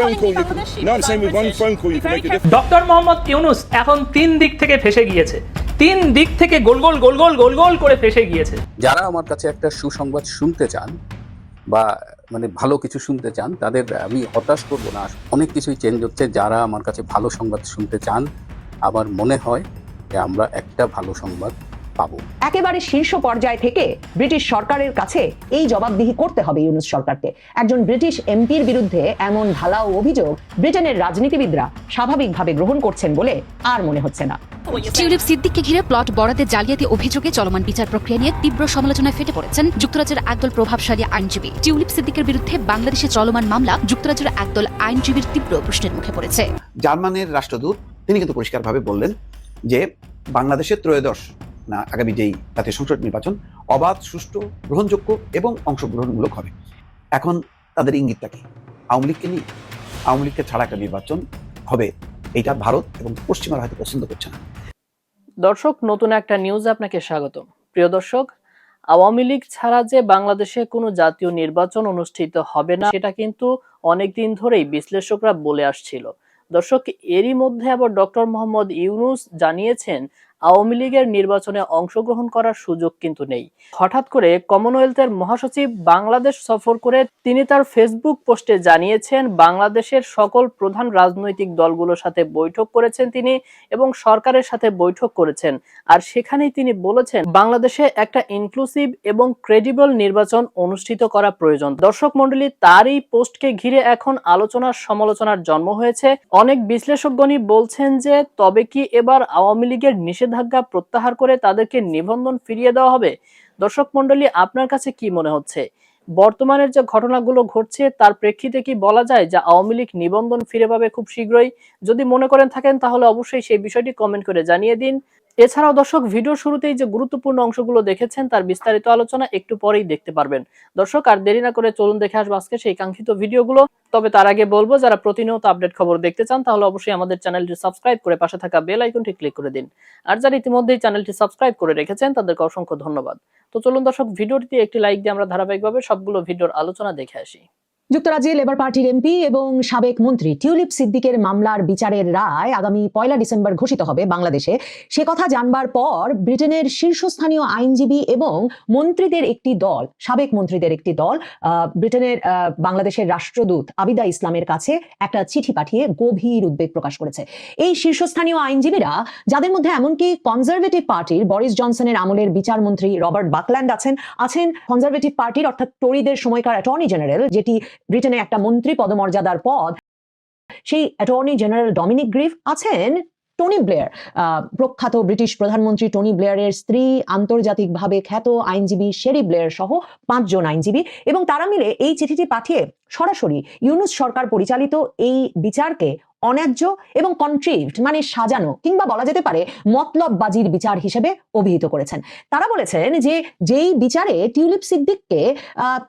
phone call, you can, no, I'm saying with one phone call, you can make a difference. Doctor Muhammad Yunus এখন তিন দিক থেকে ফেসে গিয়েছে। তিন দিক থেকে গোল গোল গোল গোল গোল গোল করে ফেসে গিয়েছে। যারা আমার কাছে একটা সুসংবাদ শুনতে চান বা মানে ভালো কিছু শুনতে চান তাদের আমি হতাশ করব না। অনেক কিছুই চেঞ্জ হচ্ছে। যারা আমার কাছে ভালো সংবাদ শুনতে চান আমার মনে হয় যে আমরা একটা ভালো সংবাদ পাবো। একেবারে শীর্ষ পর্যায় থেকে ব্রিটিশ সরকারের কাছে এই জবাবদিহি করতে হবে ইউনুস সরকারকে। একজন ব্রিটিশ এমপির বিরুদ্ধে এমন ঢালাও অভিযোগ ব্রিটেনের রাজনীতিবিদরা স্বাভাবিকভাবে গ্রহণ করছেন বলে আর মনে হচ্ছে না। টিউলিপ সিদ্দিককে ঘিরে প্লট বরাতে জালিয়াতি অভিযোগে চলমান বিচার প্রক্রিয়া নিয়ে তীব্র সমালোচনায় ফেটে পড়েছেন যুক্তরাজ্যের একদল প্রভাবশালী আইনজীবী। টিউলিপ সিদ্দিকের বিরুদ্ধে বাংলাদেশে চলমান মামলা যুক্তরাজ্যের একদল আইনজীবীর তীব্র প্রশ্নের মুখে পড়েছে। জার্মানের রাষ্ট্রদূত তিনি কিন্তু পরিষ্কারভাবে বললেন যে বাংলাদেশের ত্রয়োদশ না আগামী যেই জাতীয় সংসদ নির্বাচন, অবাধ, সুষ্ঠু, গ্রহণযোগ্য এবং অংশগ্রহণমূলক হবে। এখন তাদের ইঙ্গিতটা কি? আওয়ামী লীগকে নিয়ে? আওয়ামী লীগকে ছাড়া একটা নির্বাচন হবে, এইটা ভারত এবং পশ্চিমারা হয়তো পছন্দ করছে না। দর্শক, নতুন একটা নিউজ আপনাকে স্বাগত প্রিয় দর্শক, আওয়ামী লীগ ছাড়া যে বাংলাদেশে কোনো জাতীয় নির্বাচন অনুষ্ঠিত হবে না, সেটা কিন্তু অনেকদিন ধরেই বিশ্লেষকরা বলে আসছিল। দর্শক, এরই মধ্যে আবার ডক্টর মোহাম্মদ ইউনুস জানিয়েছেন আওয়ামী লীগের নির্বাচনে অংশগ্রহণ করার সুযোগ কিন্তু নেই। হঠাৎ করে কমনওয়েলথের মহাসচিব বাংলাদেশ সফর করে তিনি তার ফেসবুক পোস্টে জানিয়েছেন, বাংলাদেশের সকল প্রধান রাজনৈতিক দলগুলোর সাথে বৈঠক করেছেন তিনি এবং সরকারের সাথে বৈঠক করেছেন। আর সেখানেই তিনি বলেছেন, বাংলাদেশে একটা ইনক্লুসিভ এবং ক্রেডিবল নির্বাচন অনুষ্ঠিত করা প্রয়োজন। দর্শক মন্ডলী তার এই পোস্টকে ঘিরে এখন আলোচনার সমালোচনার জন্ম হয়েছে। অনেক বিশ্লেষকগণই বলছেন যে, তবে কি এবার আওয়ামী লীগের নিষেধাজ্ঞা প্রত্যাহার করে তাদেরকে নিবন্ধন ফিরিয়ে দেওয়া হবে। দর্শক মন্ডলী আপনার কাছে কি মনে হচ্ছে? বর্তমানের যে ঘটনাগুলো ঘটছে, তার প্রেক্ষিতে কি বলা যায় যে আওয়ামী লীগ নিবন্ধন ফিরে পাবে খুব শীঘ্রই? যদি মনে করেন থাকেন, তাহলে অবশ্যই সেই বিষয়টি কমেন্ট করে জানিয়ে দিন। এছাড়াও দর্শক, ভিডিও শুরুতেই যে গুরুত্বপূর্ণ অংশগুলো দেখেছেন, তার বিস্তারিত আলোচনা একটু পরেই দেখতে পারবেন। দর্শক, আর দেরি না করে চলুন দেখে আসব আজকে সেই কাঙ্ক্ষিত ভিডিওগুলো। তবে তার আগে বলব, যারা প্রতিনিয়ত আপডেট খবর দেখতে চান, তাহলে অবশ্যই আমাদের চ্যানেলটি সাবস্ক্রাইব করে পাশে থাকা বেল আইকনটি ক্লিক করে দিন। আর যারা ইতিমধ্যেই চ্যানেলটি সাবস্ক্রাইব করে রেখেছেন, তাদেরকে অসংখ্য ধন্যবাদ। তো চলুন দর্শক, ভিডিওটিতে একটি লাইক দিয়ে আমরা ধারাবাহিকভাবে সবগুলো ভিডিওর আলোচনা দেখে আসি। যুক্তরাজ্যে লেবার পার্টির এমপি এবং সাবেক মন্ত্রী টিউলিপ সিদ্দিকের মামলার বিচারের রায় আগামী পয়লা ডিসেম্বর ঘোষিত হবে বাংলাদেশে। সে কথা জানবার পর ব্রিটেনের শীর্ষস্থানীয় আইনজীবী এবং মন্ত্রীদের একটি দল, সাবেক মন্ত্রীদের একটি দল ব্রিটেনের বাংলাদেশের রাষ্ট্রদূত আবিদা ইসলামের কাছে একটা চিঠি পাঠিয়ে গভীর উদ্বেগ প্রকাশ করেছে। এই শীর্ষস্থানীয় আইনজীবীরা, যাদের মধ্যে এমনকি কনজারভেটিভ পার্টির বরিস জনসনের আমলের বিচারমন্ত্রী রবার্ট বাকল্যান্ড আছেন আছেন কনজারভেটিভ পার্টির অর্থাৎ টরিদের সময়কার অ্যাটর্নি জেনারেল, যেটি ব্রিটেনে একটা মন্ত্রী পদমর্যাদার পদ, সেই অ্যাটর্নি জেনারেল ডমিনিক গ্রিফ আছেন টনি ব্লেয়ার প্রখ্যাত ব্রিটিশ প্রধানমন্ত্রী টনি ব্লেয়ারের স্ত্রী, আন্তর্জাতিকভাবে খ্যাত আইনজীবী শেরি ব্লেয়ার সহ পাঁচজন আইনজীবী এবং তারা মিলে এই চিঠিটি পাঠিয়ে সরাসরি ইউনুস সরকার পরিচালিত এই বিচারকে অন্যায্য এবং কন্ট্রিভড মানে সাজানো কিংবা বলা যেতে পারে মতলব বাজির বিচার হিসেবে অভিহিত করেছেন। তারা বলেছেন যে যেই বিচারে টিউলিপ সিদ্দিককে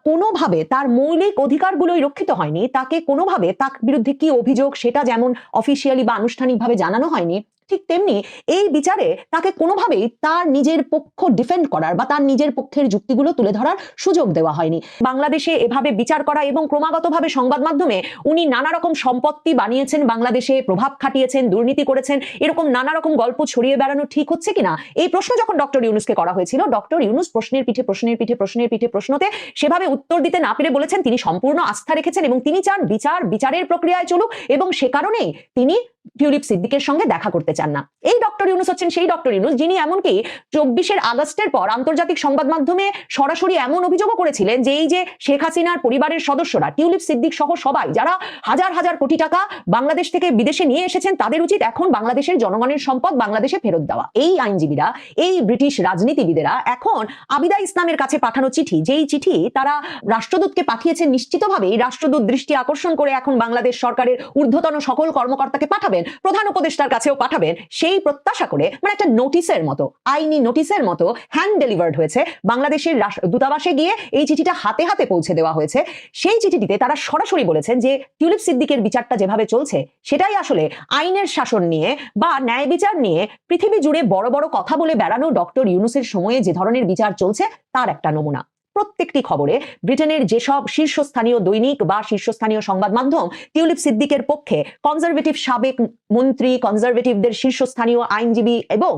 কোনোভাবে তার মৌলিক অধিকারগুলোই রক্ষিত হয়নি, তাকে কোনোভাবে তার বিরুদ্ধে কি অভিযোগ, সেটা যেমন অফিসিয়ালি বা আনুষ্ঠানিকভাবে জানানো হয়নি ঠিক তেমনি এই বিচারে তাকে কোনোভাবেই তার নিজের পক্ষ ডিফেন্ড করার বা তার নিজের পক্ষের যুক্তিগুলো তুলে ধরার সুযোগ দেওয়া হয়নি। বাংলাদেশে এভাবে বিচার করা এবং ক্রমাগতভাবে সংবাদ মাধ্যমে উনি নানা রকম সম্পত্তি বানিয়েছেন, বাংলাদেশে প্রভাব খাটিয়েছেন, দুর্নীতি করেছেন, এরকম নানা রকম গল্প ছড়িয়ে বেড়ানো ঠিক হচ্ছে কিনা? এই প্রশ্ন যখন ডক্টর ইউনুসকে করা হয়েছিল, ডক্টর ইউনুস প্রশ্নের পিঠে প্রশ্নের পিঠে প্রশ্নের পিঠে প্রশ্নতে সেভাবে উত্তর দিতে না পেরে বলেছেন, তিনি সম্পূর্ণ আস্থা রেখেছেন এবং তিনি চান বিচার বিচারের প্রক্রিয়ায় চলুক এবং সে কারণেই তিনি টিউলিপ সিদ্দিকের সঙ্গে দেখা করতে চান না। এই ডক্টর ইউনুস হচ্ছেন সেই ডক্টর ইউনুস যিনি এমনকি চব্বিশের আগস্টের পর আন্তর্জাতিক সংবাদ মাধ্যমে সরাসরি এমন অভিযোগও করেছিলেন যে এই যে শেখ হাসিনার পরিবারের সদস্যরা, টিউলিপ সিদ্দিক সহ সবাই, যারা হাজার হাজার কোটি টাকা বাংলাদেশ থেকে বিদেশে নিয়ে এসেছেন, তাদের উচিত এখন বাংলাদেশের জনগণের সম্পদ বাংলাদেশে ফেরত দেওয়া। এই আইনজীবীরা, এই ব্রিটিশ রাজনীতিবিদেরা এখন আবিদা ইসলামের কাছে পাঠানো চিঠি, যেই চিঠি তারা রাষ্ট্রদূতকে পাঠিয়েছেন নিশ্চিতভাবেই রাষ্ট্রদূত দৃষ্টি আকর্ষণ করে এখন বাংলাদেশ সরকারের ঊর্ধ্বতন সকল কর্মকর্তাকে পাঠাবেন। প্রধান উপদেষ্টার কাছেও পাঠাবেন, সেই প্রত্যাশা করে মানে একটা নোটিশের মতো, আইনি নোটিশের মতো হ্যান্ড ডেলিভার্ড হয়েছে। বাংলাদেশের দূতাবাসে গিয়ে এই চিঠিটা হাতে হাতে পৌঁছে দেওয়া হয়েছে। সেই চিঠিটিতে তারা সরাসরি বলেছেন যে, টিউলিপ সিদ্দিকের বিচারটা যেভাবে চলছে, সেটাই আসলে আইনের শাসন নিয়ে বা ন্যায় বিচার নিয়ে পৃথিবী জুড়ে বড় বড় কথা বলে বেড়ানো ডক্টর ইউনুসের সময়ে যে ধরনের বিচার চলছে, তার একটা নমুনা। প্রত্যেকটি খবরে ব্রিটেনের যেসব শীর্ষস্থানীয় দৈনিক বা শীর্ষস্থানীয় সংবাদ মাধ্যম, টিউলিপ সিদ্দিকের পক্ষে কনজারভেটিভ সাবেক মন্ত্রী কনজারভেটিভদের শীর্ষস্থানীয় আইনজীবী এবং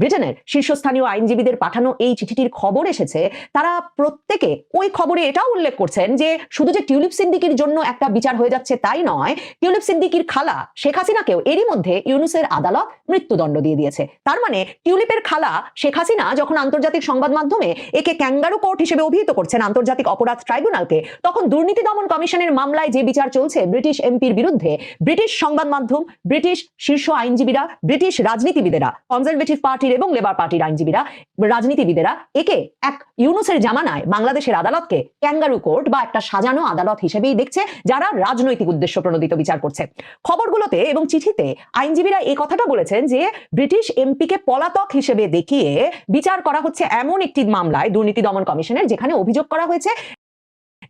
ব্রিটেনের শীর্ষস্থানীয় আইনজীবীদের পাঠানো এই চিঠিটির খবর এসেছে, তারা প্রত্যেকে ওই খবরে এটাও উল্লেখ করছেন যে শুধু যে টিউলিপ সিদ্দিকির জন্য একটা বিচার হয়ে যাচ্ছে তাই নয়, টিউলিপ সিদ্দিকির খালা শেখ হাসিনাকেও এরই মধ্যে ইউনুসের আদালত মৃত্যুদণ্ড দিয়ে দিয়েছে। তার মানে টিউলিপের খালা শেখ হাসিনা যখন আন্তর্জাতিক সংবাদ মাধ্যমে একে ক্যাঙ্গারু কোর্ট হিসেবে অভিহিত করছেন আন্তর্জাতিক অপরাধ ট্রাইব্যুনালকে। তখন দুর্নীতি দমন কমিশনের মামলায় যে বিচার চলছে, ব্রিটিশ এমপির বিরুদ্ধে, ব্রিটিশ সংবাদ মাধ্যম, ব্রিটিশ শীর্ষ আইনজীবীরা, ব্রিটিশ রাজনীতিবিদেরা, কনজারভেটিভ পার্টির এবং লেবার পার্টির আইনজীবীরা, রাজনীতিবিদেরা একে এক ইউনুসের জামানায় বাংলাদেশের আদালতকে ক্যাঙ্গারু কোর্ট বা একটা সাজানো আদালত হিসেবেই দেখছে, যারা রাজনৈতিক উদ্দেশ্য প্রণোদিত বিচার করছে। খবরগুলোতে এবং চিঠিতে আইনজীবীরা এই কথাটা বলেছেন যে, ব্রিটিশ এমপিকে পলাতক হিসেবে দেখিয়ে বিচার করা হচ্ছে এমন একটি মামলায় দুর্নীতি দমন কমিশনের যেখানে অভিযোগ করা হয়েছে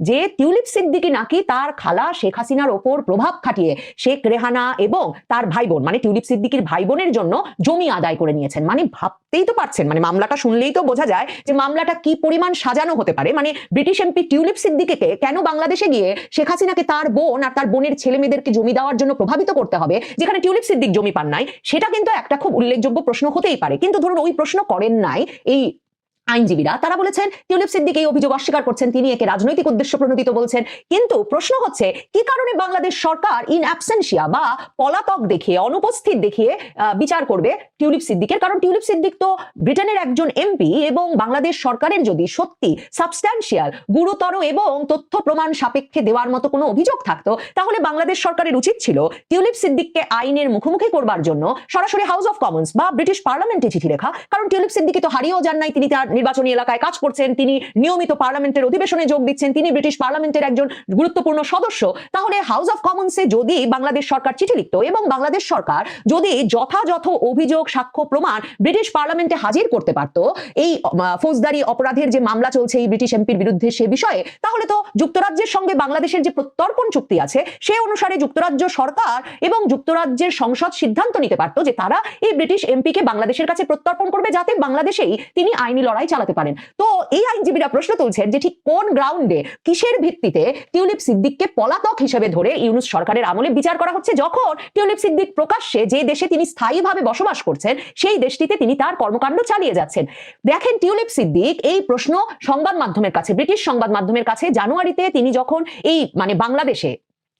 যে টিউলিপ সিদ্দিকি নাকি তার খালা শেখ হাসিনার ওপর প্রভাব খাটিয়ে শেখ রেহানা এবং তার ভাই বোন মানে টিউলিপ সিদ্দিকির ভাই বোনের জন্য জমি আদায় করে নিয়েছেন। মানে ভাবতেই তো পারছেন মানে মামলাটা শুনলেই তো বোঝা যায় যে মামলাটা কি পরিমাণ সাজানো হতে পারে। মানে ব্রিটিশ এমপি টিউলিপ সিদ্দিকিকে কেন বাংলাদেশে গিয়ে শেখ হাসিনাকে তার বোন আর তার বোনের ছেলে মেয়েদেরকে জমি দেওয়ার জন্য প্রভাবিত করতে হবে, যেখানে টিউলিপ সিদ্দিক জমি পান নাই? সেটা কিন্তু একটা খুব উল্লেখযোগ্য প্রশ্ন হতেই পারে। কিন্তু ধরুন ওই প্রশ্ন করেন নাই এই আইনজীবীরা, তারা বলেছেন, টিউলিপ সিদ্দিক এই অভিযোগ অস্বীকার করছেন, তিনি একে রাজনৈতিক উদ্দেশ্য প্রণোদিত বলছেন। কিন্তু প্রশ্ন হচ্ছে, কি কারণে বাংলাদেশ সরকার ইন অ্যাবসেন্সিয়া বা পলাতক দেখিয়ে, অনুপস্থিত দেখিয়ে বিচার করবে টিউলিপ সিদ্দিকের? কারণ টিউলিপ সিদ্দিক তো ব্রিটেনের একজন এমপি এবং বাংলাদেশ সরকারের যদি সত্যি সাবস্ট্যান্সিয়াল গুরুতর এবং তথ্য প্রমাণ সাপেক্ষে দেওয়ার মতো কোনো অভিযোগ থাকতো, তাহলে বাংলাদেশ সরকারের উচিত ছিল টিউলিপ সিদ্দিককে আইনের মুখোমুখি করবার জন্য সরাসরি হাউস অফ কমন্স বা ব্রিটিশ পার্লামেন্টে চিঠি লেখা। কারণ টিউলিপ সিদ্দিকি তো হারিয়েও যান নাই, তিনি তার নির্বাচনী এলাকায় কাজ করছেন, তিনি নিয়মিত পার্লামেন্টের অধিবেশনে যোগ দিচ্ছেন, তিনি ব্রিটিশ পার্লামেন্টের একজন গুরুত্বপূর্ণ সদস্য। তাহলে হাউস অফ কমন্সে যদি বাংলাদেশ সরকার চিঠি লিখত এবং বাংলাদেশ সরকার যদি যথাযথ অভিযোগ, সাক্ষ্য, প্রমাণ ব্রিটিশ পার্লামেন্টে হাজির করতে পারত, এই ফৌজদারি অপরাধের যে মামলা চলছে এই ব্রিটিশ এমপির বিরুদ্ধে সে বিষয়ে, তাহলে তো যুক্তরাজ্যের সঙ্গে বাংলাদেশের যে প্রত্যর্পণ চুক্তি আছে, সে অনুসারে যুক্তরাজ্য সরকার এবং যুক্তরাজ্যের সংসদ সিদ্ধান্ত নিতে পারত যে তারা এই ব্রিটিশ এমপিকে বাংলাদেশের কাছে প্রত্যর্পণ করবে যাতে বাংলাদেশেই তিনি আইনি লড়াই চালাতে পারেন। তো এই আইনজীবীরা প্রশ্ন তুলছেন যে ঠিক কোন গ্রাউন্ডে কিসের ভিত্তিতে টিউলিপ সিদ্দিককে পলাতক হিসেবে ধরে ইউনুস সরকারের আমলে বিচার করা হচ্ছে? যখন টিউলিপ সিদ্দিক প্রকাশ্যে যে দেশে তিনি স্থায়ীভাবে বসবাস করছেন, সেই দেশটিতে তিনি তার কর্মকাণ্ড চালিয়ে যাচ্ছেন। দেখেন টিউলিপ সিদ্দিক এই প্রশ্ন সংবাদ মাধ্যমের কাছে, ব্রিটিশ সংবাদ মাধ্যমের কাছে জানুয়ারিতে তিনি যখন এই মানে বাংলাদেশে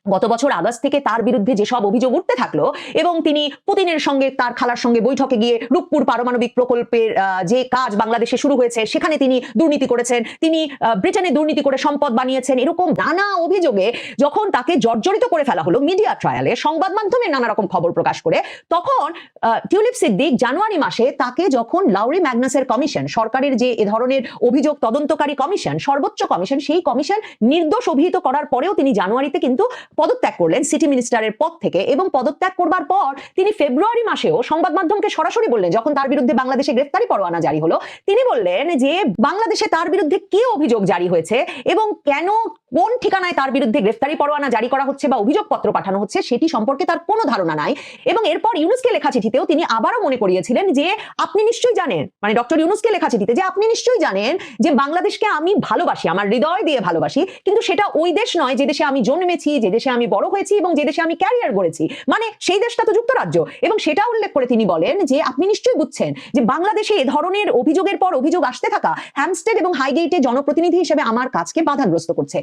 গত বছর আগস্ট থেকে তার বিরুদ্ধে যেসব অভিযোগ উঠতে থাকল এবং তিনি পুতিনের সঙ্গে তার খালার সঙ্গে বৈঠকে গিয়ে রূপপুর পারমাণবিক প্রকল্পের যে কাজ বাংলাদেশে শুরু হয়েছে, সেখানে তিনি দুর্নীতি করেছেন, তিনি ব্রিটেনে দুর্নীতি করে সম্পদ বানিয়েছেন, এরকম নানা অভিযোগে যখন তাকে জর্জরিত করে ফেলা হলো মিডিয়া ট্রায়ালে, সংবাদ মাধ্যমে নানা রকম খবর প্রকাশ করে, তখন টিউলিপ সিদ্দিক জানুয়ারি মাসে তাকে যখন লাউরি ম্যাগনাসের কমিশন, সরকারের যে এ ধরনের অভিযোগ তদন্তকারী কমিশন, সর্বোচ্চ কমিশন, সেই কমিশন নির্দোষ অভিহিত করার পরেও তিনি জানুয়ারিতে কিন্তু পদত্যাগ করলেন সিটি মিনিস্টারের পদ থেকে এবং পদত্যাগ করবার পর তিনি ফেব্রুয়ারি মাসেও সংবাদ মাধ্যমকে সরাসরি বললেন, যখন তার বিরুদ্ধে বাংলাদেশে গ্রেফতারি পরোয়ানা জারি হলো, তিনি বললেন যে বাংলাদেশে তার বিরুদ্ধে কি অভিযোগ জারি হয়েছে এবং কেন কোন ঠিকানায় তার বিরুদ্ধে গ্রেফতারি পরোয়ানা জারি করা হচ্ছে বা অভিযোগপত্র পাঠানো হচ্ছে সেটি সম্পর্কে তার কোনো ধারণা নাই। এবং এরপর ইউনুসকে লেখা চিঠিতেও তিনি আবারও মনে করিয়েছিলেন যে আপনি নিশ্চয়ই জানেন মানে ডক্টর ইউনুসকে লেখা চিঠিতে যে আপনি নিশ্চয়ই জানেন যে বাংলাদেশকে আমি ভালোবাসি, আমার হৃদয় দিয়ে ভালোবাসি, কিন্তু সেটা ওই দেশ নয় যে দেশে আমি জন্মেছি, যে দেশে আমি বড় হয়েছি এবং যে দেশে আমি ক্যারিয়ার গড়েছি। মানে সেই দেশটা তো যুক্তরাজ্য। এবং সেটা উল্লেখ করে তিনি বলেন যে, আপনি নিশ্চয়ই বুঝছেন যে বাংলাদেশে এ ধরনের অভিযোগের পর অভিযোগ আসতে থাকা হ্যামস্টেড এবং হাইগেটে জনপ্রতিনিধি হিসেবে আমার কাজকে বাধাগ্রস্ত করছে।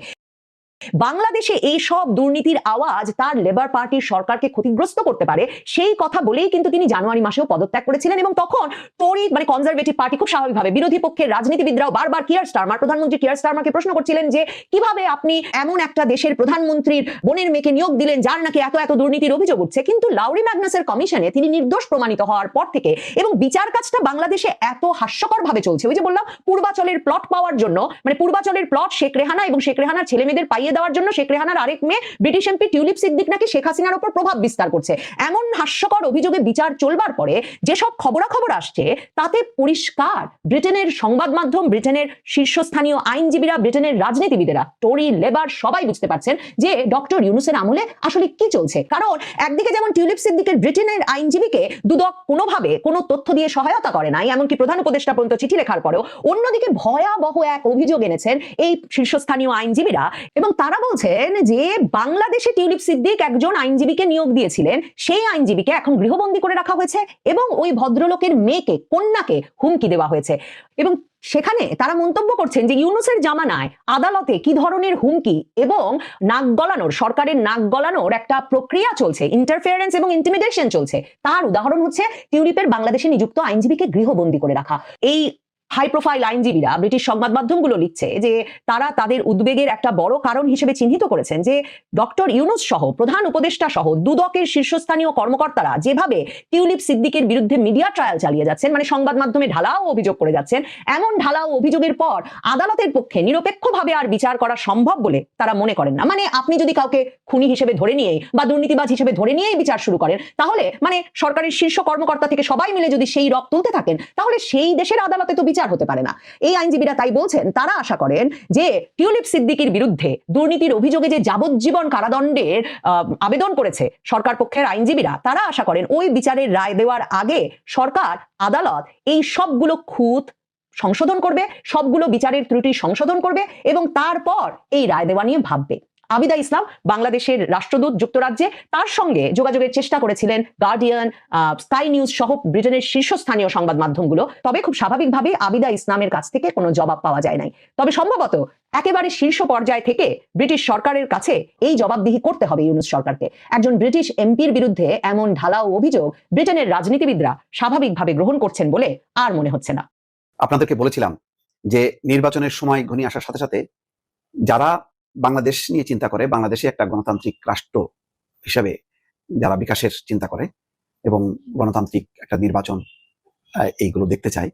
বাংলাদেশে এই সব দুর্নীতির আওয়াজ তার লেবার পার্টির সরকারকে ক্ষতিগ্রস্ত করতে পারে, সেই কথা বলেই কিন্তু তিনি জানুয়ারি মাসেও পদত্যাগ করেছিলেন এবং তখন টরি মানে কনজারভেটিভ পার্টি খুব স্বাভাবিকভাবে বিরোধী পক্ষের রাজনীতিবিদরাও বারবার কিয়ার স্টারমার প্রধানমন্ত্রী কিয়ার স্টারমারকে প্রশ্ন করছিলেন যে, কীভাবে আপনি এমন একটা দেশের প্রধানমন্ত্রীর বোনের মেয়েকে নিয়োগ দিলেন যার নাকি এত এত দুর্নীতির অভিযোগ উঠছে? কিন্তু লাউরি ম্যাগনাসের কমিশনে তিনি নির্দোষ প্রমাণিত হওয়ার পর থেকে এবং বিচার কাজটা বাংলাদেশে এত হাস্যকর ভাবে চলছে। ওই যে বললাম, পূর্বাচলের প্লট পাওয়ার জন্য মানে পূর্বাচলের প্লট শেখ রেহানা এবং শেখ রেহানার ছেলেমেয়েদের পাইয়ে তাড়িয়ে দেওয়ার জন্য শেখ রেহানার আরেক মেয়ে, ব্রিটিশ এমপি টিউলিপ সিদ্দিক নাকি শেখ হাসিনার উপর প্রভাব বিস্তার করছে। এমন হাস্যকর অভিযোগে বিচার চলবার পরে যেসব খবরাখবর আসছে, তাতে পরিষ্কার ব্রিটেনের সংবাদ মাধ্যম, ব্রিটেনের শীর্ষস্থানীয় আইনজীবীরা, ব্রিটেনের রাজনীতিবিদেরা টরি লেবার সবাই বুঝতে পারছেন যে ডক্টর ইউনুসের আমলে আসলে কি চলছে। কারণ একদিকে যেমন টিউলিপ সিদ্দিকের ব্রিটেনের আইনজীবীকে দুদক কোনোভাবে কোনো তথ্য দিয়ে সহায়তা করে নাই, এমনকি প্রধান উপদেষ্টা পর্যন্ত চিঠি লেখার পরেও, অন্যদিকে ভয়াবহ এক অভিযোগ এনেছেন এই শীর্ষস্থানীয় আইনজীবীরা এবং তারা বলছেন যে বাংলাদেশে টিউলিপ সিদ্দিক একজন আইনজীবীকে নিয়োগ দিয়েছিলেন। সেই আইনজীবীকে এখন গৃহবন্দী করে রাখা হয়েছে এবং ওই ভদ্রলোকের মেয়েকে, কন্যাকে হুমকি দেওয়া হয়েছে। এবং সেখানে তারা মন্তব্য করছেন যে ইউনুসের জামানায় আদালতে কি ধরনের হুমকি এবং নাক গলানোর, সরকারের নাক গলানোর একটা প্রক্রিয়া চলছে ইন্টারফিয়ারেন্স এবং ইন্টিমিডেশন চলছে। তার উদাহরণ হচ্ছে টিউলিপের বাংলাদেশে নিযুক্ত আইনজীবীকে গৃহবন্দী করে রাখা। এই হাই প্রোফাইল আইনজীবীরা ব্রিটিশ সংবাদ মাধ্যমগুলো লিখছে যে তারা তাদের উদ্বেগের একটা বড় কারণ হিসেবে চিহ্নিত করেছেন যে ডক্টর ইউনুস সহ, প্রধান উপদেষ্টা সহ, দুদকের শীর্ষস্থানীয় কর্মকর্তারা যেভাবে টিউলিপ সিদ্দিকের বিরুদ্ধে মিডিয়া ট্রায়াল চালিয়ে যাচ্ছেন মানে সংবাদ মাধ্যমে ঢালাও অভিযোগ করে যাচ্ছেন, এমন ঢালাও অভিযোগের পর আদালতের পক্ষে নিরপেক্ষভাবে আর বিচার করা সম্ভব বলে তারা মনে করেন না। মানে আপনি যদি কাউকে খুনি হিসেবে ধরে নিয়ে বা দুর্নীতিবাজ হিসেবে ধরে নিয়েই বিচার শুরু করেন, তাহলে মানে সরকারের শীর্ষ কর্মকর্তা থেকে সবাই মিলে যদি সেই রক তুলতে থাকেন, তাহলে সেই দেশের আদালতে তো বিচার হতে পারে না। এই আইনজীবীরা তাই বলছেন, তারা আশা করেন যে টিউলিপ সিদ্দিকির বিরুদ্ধে দুর্নীতির অভিযোগে যে যাবজ্জীবন কারাদণ্ডের আবেদন করেছে সরকার পক্ষের আইনজীবীরা, তারা আশা করেন ওই বিচারের রায় দেওয়ার আগে সরকার, আদালত এই সবগুলো খুঁত সংশোধন করবে, সবগুলো বিচারের ত্রুটি সংশোধন করবে এবং তারপর এই রায় দেওয়া নিয়ে ভাববে। আবিদা ইসলাম বাংলাদেশের রাষ্ট্রদূত যুক্তরাজ্যে তার সঙ্গে যোগাযোগের চেষ্টা করেছিলেন গার্ডিয়ান স্কাই নিউজ সহ ব্রিটেনের শীর্ষস্থানীয় সংবাদ মাধ্যমগুলো। তবে খুব স্বাভাবিকভাবে আবিদা ইসলামের কাছ থেকে কোনো জবাব পাওয়া যায় নাই। তবে সম্ভবত একেবারে শীর্ষ পর্যায় থেকে ব্রিটিশ সরকারের কাছে এই জবাবদিহি করতে হবে ইউনুস সরকারকে। একজন ব্রিটিশ এমপির বিরুদ্ধে এমন ঢালাও অভিযোগ ব্রিটেনের রাজনীতিবিদরা স্বাভাবিকভাবে গ্রহণ করছেন বলে আর মনে হচ্ছে না। আপনাদেরকে বলেছিলাম যে নির্বাচনের সময় ঘনিয়ে আসার সাথে সাথে যারা বাংলাদেশ নিয়ে চিন্তা করে বাংলাদেশে একটা গণতান্ত্রিক রাষ্ট্র হিসাবে যারা বিকাশের চিন্তা করে এবং গণতান্ত্রিক একটা নির্বাচন এইগুলো দেখতে চায়,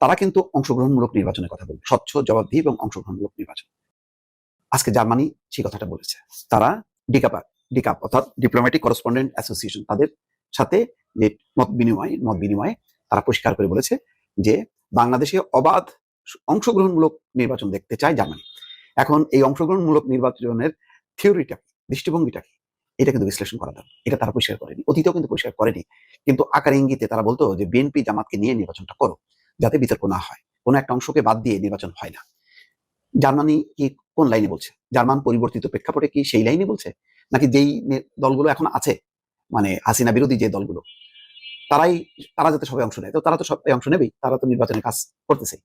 তারা কিন্তু অংশগ্রহণমূলক নির্বাচনের কথা বলবে, স্বচ্ছ, জবাবদিহি এবং অংশগ্রহণমূলক নির্বাচন। আজকে জার্মানি সেই কথাটা বলেছে। তারা ডিকাপ ডিকাপ অর্থাৎ ডিপ্লোম্যাটিক করসপন্ডেন্ট অ্যাসোসিয়েশন তাদের সাথে যে মত বিনিময়, মত বিনিময়ে তারা পরিষ্কার করে বলেছে যে বাংলাদেশে অবাধ অংশগ্রহণমূলক নির্বাচন দেখতে চায় জার্মানি। এখন এই অংশগ্রহণমূলক নির্বাচনের থিওরিটা, দৃষ্টিভঙ্গিটা কি? এটা কিন্তু বিশ্লেষণ করা দরকার। এটা তারা পরিষ্কার করেনি। অতীতেও কিন্তু পরিষ্কার করেনি। কিন্তু আকার ইঙ্গিতে তারা বলতো যে, বিএনপি জামাতকে নিয়ে নির্বাচনটা করো, যাতে বিতর্ক না হয়। কোনো একটা অংশকে বাদ দিয়ে নির্বাচন হয় না। জার্মানি কি কোন লাইনে বলছে? জার্মান পরিবর্তিত প্রেক্ষাপটে কি সেই লাইনে বলছে? নাকি যেই দলগুলো এখন আছে মানে হাসিনা বিরোধী যে দলগুলো, তারাই, তারা যাতে সবাই অংশ নেয়। তো তারা তো সবাই অংশ নেবেই। তারা তো নির্বাচনের কাজ করতেছে।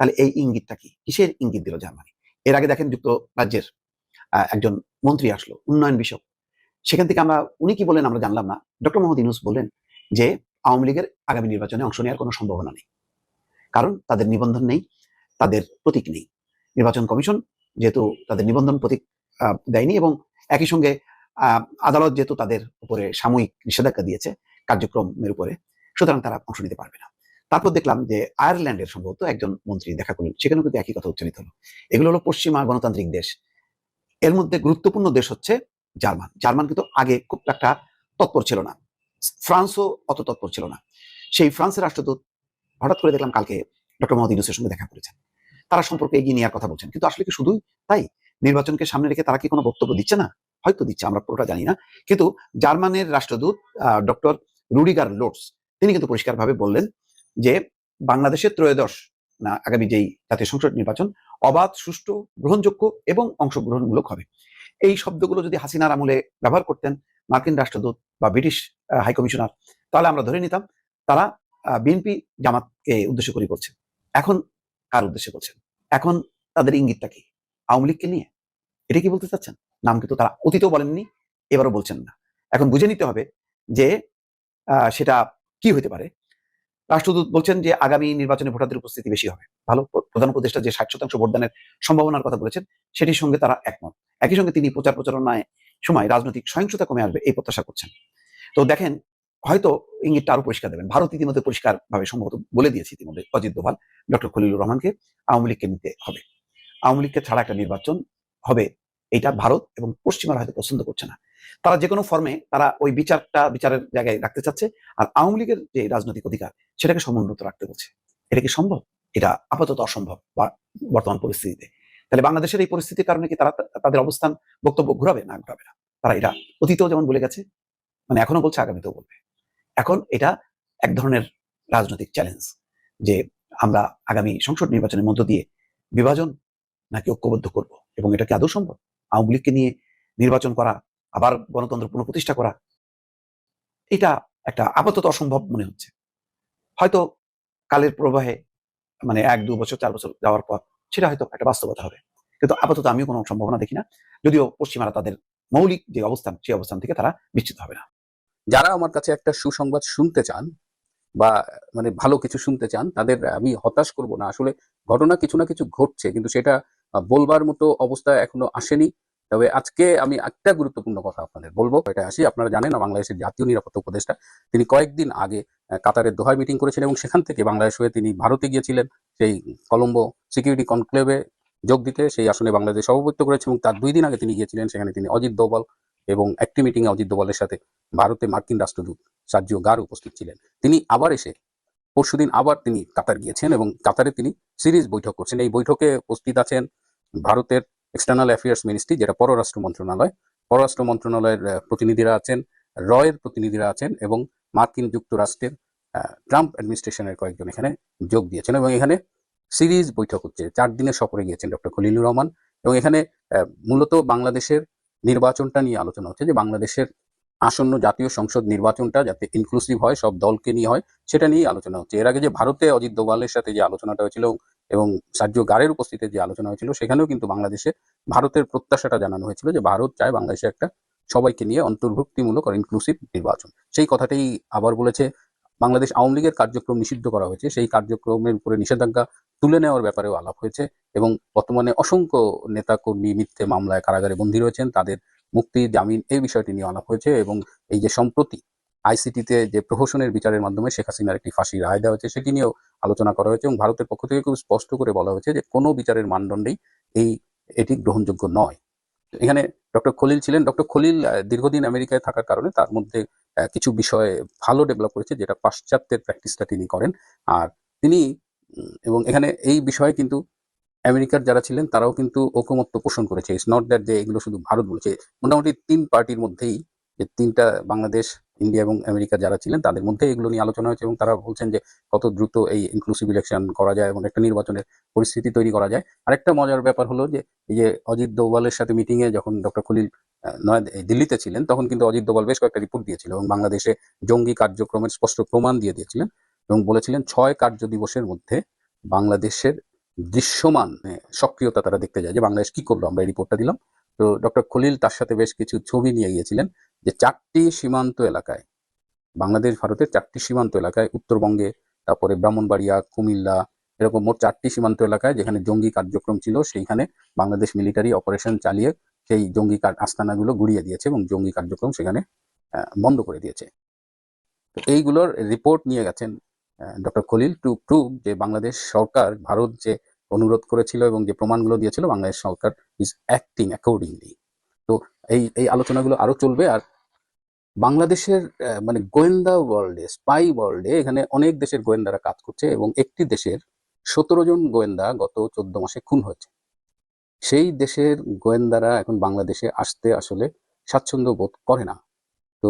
তাহলে এই ইঙ্গিতটা কি? কিসের ইঙ্গিত দিল জার্মানি? এর আগে দেখেন যুক্তরাজ্যের একজন মন্ত্রী আসলো, উন্নয়ন বিষয়ক। সেখান থেকে আমরা, উনি কি বলেন আমরা জানলাম না। ডক্টর মোহাম্মদ ইউনুস বললেন যে, আওয়ামী লীগের আগামী নির্বাচনে অংশ নেওয়ার কোনো সম্ভাবনা নেই। কারণ তাদের নিবন্ধন নেই, তাদের প্রতীক নেই। নির্বাচন কমিশন যেহেতু তাদের নিবন্ধন প্রতীক দেয়নি এবং একই সঙ্গে আদালত যেহেতু তাদের উপরে সাময়িক নিষেধাজ্ঞা দিয়েছে কার্যক্রমের উপরে, সুতরাং তারা অংশ নিতে পারবে না। তারপর দেখলাম যে আয়ারল্যান্ডের সম্ভবত একজন মন্ত্রী দেখা করলেন। সেখানেও কিন্তু একই কথা উচ্চারিত হলো। এগুলো হলো পশ্চিমা গণতান্ত্রিক দেশ। এর মধ্যে গুরুত্বপূর্ণ দেশ হচ্ছে জার্মান। জার্মান কিন্তু আগে খুব একটা তৎপর ছিল না। ফ্রান্সও অত তৎপর ছিল না। সেই ফ্রান্সের রাষ্ট্রদূত হঠাৎ করে দেখলাম কালকে ডক্টর মোহাম্মদ ইউনুসের সঙ্গে দেখা করেছেন। তারা সম্পর্কে এগিয়ে নেওয়ার কথা বলছেন। কিন্তু আসলে কি শুধুই তাই? নির্বাচনকে সামনে রেখে তারা কি কোনো বক্তব্য দিচ্ছে না? হয়তো দিচ্ছে, আমরা পুরোটা জানি না। কিন্তু জার্মানের রাষ্ট্রদূত ডক্টর রুডিগার লোটস, তিনি কিন্তু পরিষ্কারভাবে বললেন যে বাংলাদেশের ত্রয়োদশ না আগামী যেই জাতীয় সংসদ নির্বাচন অবাধ সুষ্ঠু গ্রহণযোগ্য এবং অংশগ্রহণমূলক হবে। এই শব্দগুলো যদি হাসিনার আমলে ব্যবহার করতেন মার্কিন রাষ্ট্রদূত বা ব্রিটিশ আহ, হাই কমিশনার তাহলে আমরা ধরে নিতাম তারা বিএনপি জামাতকে উদ্দেশ্য করে বলছে। এখন কার উদ্দেশ্যে বলছেন? এখন তাদের ইঙ্গিতটা কি? আওয়ামী লীগকে নিয়ে? এটা কি বলতে চাচ্ছেন? নাম কিন্তু তারা অতীতেও বলেননি এবারও বলছেন না। এখন বুঝে নিতে হবে যে সেটা কি হতে পারে? রাষ্ট্রদূত বলছেন যে আগামী নির্বাচনে ভোটারদের উপস্থিতি বেশি হবে। ভালো। প্রধান উপদেষ্টা যে ষাট শতাংশ ভোটদানের সম্ভাবনার কথা বলেছেন, সেটির সঙ্গে তারা একমত। একই সঙ্গে তিনি প্রচার প্রচারণায় সময় রাজনৈতিক সহিংসতা কমে আসবে এই প্রত্যাশা করছেন। তো দেখেন, হয়তো ইঙ্গিতটা আরও পরিষ্কার দেবেন। ভারত ইতিমধ্যে পরিষ্কার ভাবে সম্ভবত বলে দিয়েছে ইতিমধ্যে অজিত দোভাল, ডক্টর খলিলুর রহমানকে আওয়ামী লীগকে নিতে হবে। আওয়ামী লীগকে ছাড়া একটা নির্বাচন হবে, এটা ভারত এবং পশ্চিমারা হয়তো পছন্দ করছে না। তারা যে কোনো ফর্মে তারা ওই বিচারটা বিচারের জায়গায় রাখতে চাচ্ছে আর আওয়ামী লীগের যে রাজনৈতিক অধিকার সেটাকে সমুন্নত রাখতে বলছে। এটা কি সম্ভব? এটা আপাতত অসম্ভব বর্তমান পরিস্থিতিতে। তাহলে বাংলাদেশের এই পরিস্থিতির কারণে কি তারা তাদের অবস্থান বক্তব্য ঘুরাবে? না ঘুরাবে না। তারা এটা অতীতেও যেমন বলে গেছে মানে এখনও বলছে, আগামীতেও বলবে। এখন এটা এক ধরনের রাজনৈতিক চ্যালেঞ্জ যে আমরা আগামী সংসদ নির্বাচনের মধ্য দিয়ে বিভাজন নাকি ঐক্যবদ্ধ করব এবং এটা কি আদৌ সম্ভব? আওয়ামী লীগকে নিয়ে নির্বাচন করা আবার গণতন্ত্র পুনঃপ্রতিষ্ঠা করা। এটা একটা আপাতত অসম্ভব মনে হচ্ছে। হয়তো কালের প্রবাহে মানে এক, দু বছর, চার বছর যাওয়ার পর সেটা হয়তো একটা বাস্তবতা হবে। কিন্তু আপাতত আমিও কোনো সম্ভাবনা দেখি না। যদিও পশ্চিমারা তাদের মৌলিক যে অবস্থান, সেই অবস্থান থেকে তারা বিচ্ছিত হবে না। যারা আমার কাছে একটা সুসংবাদ শুনতে চান বা মানে ভালো কিছু শুনতে চান, তাদের আমি হতাশ করব না। আসলে ঘটনা কিছু না কিছু ঘটছে, কিন্তু সেটা বলবার মতো অবস্থা এখনও আসেনি। তবে আজকে আমি একটা গুরুত্বপূর্ণ কথা আপনাদের বলব। এটা আসি, আপনারা জানেন বাংলাদেশের জাতীয় নিরাপত্তা উপদেষ্টা। তিনি কয়েকদিন আগে কাতারের দোহায় মিটিং করেছিলেন এবং সেখান থেকে বাংলাদেশ হয়ে তিনি ভারতে গিয়েছিলেন। সেই কলম্বো সিকিউরিটি কনক্লেভে যোগ দিতে সেই আসনে বাংলাদেশ সভাপতিত্ব করেছে এবং তার দুই দিন আগে তিনি গিয়েছিলেন, সেখানে তিনি অজিত দোবল এবং একটি মিটিং এ অজিত দোবলের সাথে ভারতে মার্কিন রাষ্ট্রদূত সার্জিও গার উপস্থিত ছিলেন। তিনি আবার এসে, পরশুদিন আবার তিনি কাতার গিয়েছেন এবং কাতারে তিনি সিরিজ বৈঠক করছেন। এই বৈঠকে উপস্থিত আছেন ভারতের এক্সটার্নাল অ্যাফেয়ার্স মিনিস্ট্রি যেটা পররাষ্ট্র মন্ত্রণালয়, পররাষ্ট্র মন্ত্রণালয়ের প্রতিনিধিরা আছেন, রয়ের প্রতিনিধিরা আছেন এবং মার্কিন যুক্তরাষ্ট্রের ট্রাম্প অ্যাডমিনিস্ট্রেশনের কয়েকজন এখানে যোগ দিয়েছেন এবং এখানে সিরিজ বৈঠক হচ্ছে। চার দিনের সফরে গিয়েছেন ডক্টর খলিলুর রহমান এবং এখানে মূলত বাংলাদেশের নির্বাচনটা নিয়ে আলোচনা হচ্ছে যে বাংলাদেশের আসন্ন জাতীয় সংসদ নির্বাচনটা যাতে ইনক্লুসিভ হয়, সব দলকে নিয়ে হয়, সেটা নিয়েই আলোচনা হচ্ছে। এর আগে যে ভারতে অজিত দোভালের সাথে যে আলোচনাটা হয়েছিল এবং সার্জিও গারের উপস্থিতিতে যে আলোচনা হয়েছিল, সেখানেও কিন্তু বাংলাদেশে ভারতের প্রত্যাশাটা জানানো হয়েছিল যে ভারত চায় বাংলাদেশে একটা সবাইকে নিয়ে অন্তর্ভুক্তিমূলক আর ইনক্লুসিভ নির্বাচন। সেই কথাটাই আবার বলেছে, বাংলাদেশ আওয়ামী লীগের কার্যক্রম নিষিদ্ধ করা হয়েছে, সেই কার্যক্রমের উপরে নিষেধাজ্ঞা তুলে নেওয়ার ব্যাপারেও আলাপ হয়েছে এবং বর্তমানে অসংখ্য নেতাকর্মী মিথ্যে মামলায় কারাগারে বন্দী রয়েছেন, তাদের মুক্তি, জামিন এই বিষয়টি নিয়ে আলাপ হয়েছে এবং এই যে সম্প্রতি আইসিটিতে যে প্রহসনের বিচারের মাধ্যমে শেখ হাসিনার একটি ফাঁসি রায় দেওয়া হয়েছে, সেটি নিয়েও আলোচনা করা হয়েছে এবং ভারতের পক্ষ থেকে খুব স্পষ্ট করে বলা হয়েছে যে কোনো বিচারের মানদণ্ডেই এই, এটি গ্রহণযোগ্য নয়। এখানে ডক্টর খলিল ছিলেন। ডক্টর খলিল দীর্ঘদিন আমেরিকায় থাকার কারণে তার মধ্যে কিছু বিষয়ে ভালো ডেভেলপ করেছে, যেটা পাশ্চাত্যের প্র্যাকটিসটা তিনি করেন। আর তিনি এবং এখানে এই বিষয়ে কিন্তু আমেরিকার যারা ছিলেন, তারাও কিন্তু ঐকমত্য পোষণ করেছে। ইটস নট দ্যাট যে এগুলো শুধু ভারত বলেছে, মোটামুটি তিন পার্টির মধ্যেই যে তিনটা বাংলাদেশ, ইন্ডিয়া এবং আমেরিকা যারা ছিলেন, তাদের মধ্যে এগুলো নিয়ে আলোচনা হয়েছে এবং তারা বলছেন যে কত দ্রুত এই ইনক্লুসিভ ইলেকশন করা যায় এবং একটা নির্বাচনের পরিস্থিতি তৈরি করা যায়। আরেকটা মজার ব্যাপার হলো যে, এই যে অজিত দোভালের সাথে মিটিং এ যখন ডক্টর খলিল নয় দিল্লিতে ছিলেন, তখন কিন্তু অজিত দোভাল বেশ কয়েকটা রিপোর্ট দিয়েছিল এবং বাংলাদেশে জঙ্গি কার্যক্রমের স্পষ্ট প্রমাণ দিয়ে দিয়েছিলেন এবং বলেছিলেন ছয় কার্য দিবসের মধ্যে বাংলাদেশের দৃশ্যমান মানে সক্রিয়তা তারা দেখতে যায় যে বাংলাদেশ কি করল, আমরা এই রিপোর্টটা দিলাম। তো ডক্টর খলিল তার সাথে বেশ কিছু ছবি নিয়ে গিয়েছিলেন। যে চারটি সীমান্ত এলাকায়, বাংলাদেশ, ভারতের চারটি সীমান্ত এলাকায়, উত্তরবঙ্গে, তারপরে ব্রাহ্মণবাড়িয়া, কুমিল্লা, এরকম মোট চারটি সীমান্ত এলাকায় যেখানে জঙ্গি কার্যক্রম ছিল, সেইখানে বাংলাদেশ মিলিটারি অপারেশন চালিয়ে সেই জঙ্গি আস্তানাগুলো গুড়িয়ে দিয়েছে এবং জঙ্গি কার্যক্রম সেখানে বন্ধ করে দিয়েছে। তো এইগুলোর রিপোর্ট নিয়ে গেছেন ডক্টর খলিল টু প্রুভ যে বাংলাদেশ সরকার, ভারত যে অনুরোধ করেছিল এবং যে প্রমাণগুলো দিয়েছিল, বাংলাদেশ সরকার ইজ অ্যাক্টিং অ্যাকর্ডিংলি তো এই এই আলোচনাগুলো আরও চলবে আর বাংলাদেশের মানে গোয়েন্দা ওয়ার্ল্ডে স্পাই ওয়ার্ল্ডে এখানে অনেক দেশের গোয়েন্দারা কাজ করছে এবং একটি দেশের সতেরো জন গোয়েন্দা গত চোদ্দ মাসে খুন হয়েছে। সেই দেশের গোয়েন্দারা এখন বাংলাদেশে আসতে আসলে স্বাচ্ছন্দ্য বোধ করে না। তো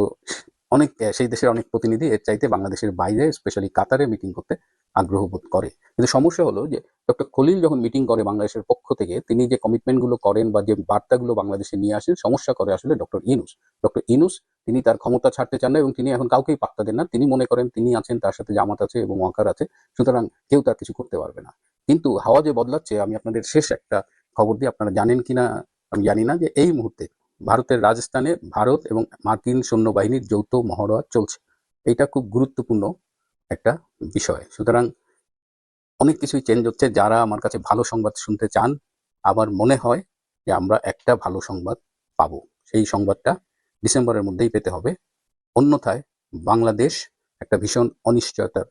অনেক সেই দেশের অনেক প্রতিনিধি এর চাইতে বাংলাদেশের বাইরে স্পেশালি কাতারে মিটিং করতে আগ্রহ বোধ করে। কিন্তু সমস্যা হলো যে ডক্টর খলিল যখন মিটিং করে বাংলাদেশের পক্ষ থেকে, তিনি যে কমিটমেন্টগুলো করেন বা যে বার্তাগুলো বাংলাদেশে নিয়ে আসেন, সমস্যা করে আসলে ডক্টর ইনুস। ডক্টর ইনুস, তিনি তার ক্ষমতা ছাড়তে চান না এবং তিনি এখন কাউকেই পাত্তা দেন না। তিনি মনে করেন তিনি আছেন, তার সাথে জামাত আছে এবং ওয়াকার আছে, সুতরাং কেউ তার কিছু করতে পারবে না। কিন্তু হাওয়া যে বদলাচ্ছে, আমি আপনাদের শেষ একটা খবর দিই, আপনারা জানেন কিনা আমি জানি না যে, এই মুহূর্তে ভারতের রাজস্থানে ভারত এবং মার্কিন সৈন্যবাহিনীর যৌথ মহড়া চলছে। এটা খুব গুরুত্বপূর্ণ একটা বিষয়। সুতরাং অনেক কিছুই চেঞ্জ হচ্ছে। যারা আমার কাছে ভালো সংবাদ শুনতে চান, আমার মনে হয় যে আমরা একটা ভালো সংবাদ পাবো। সেই সংবাদটা ডিসেম্বরের মধ্যেই পেতে হবে। অন্যথায় বাংলাদেশ একটা ভীষণ অনিশ্চয়তার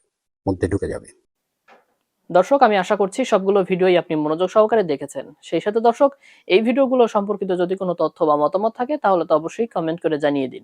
মধ্যে ঢুকে যাবে। দর্শক, আমি আশা করছি সবগুলো ভিডিওই আপনি মনোযোগ সহকারে দেখেছেন। সেই সাথে দর্শক, এই ভিডিওগুলো সম্পর্কিত যদি কোনো তথ্য বা মতামত থাকে, তাহলে তো অবশ্যই কমেন্ট করে জানিয়ে দিন।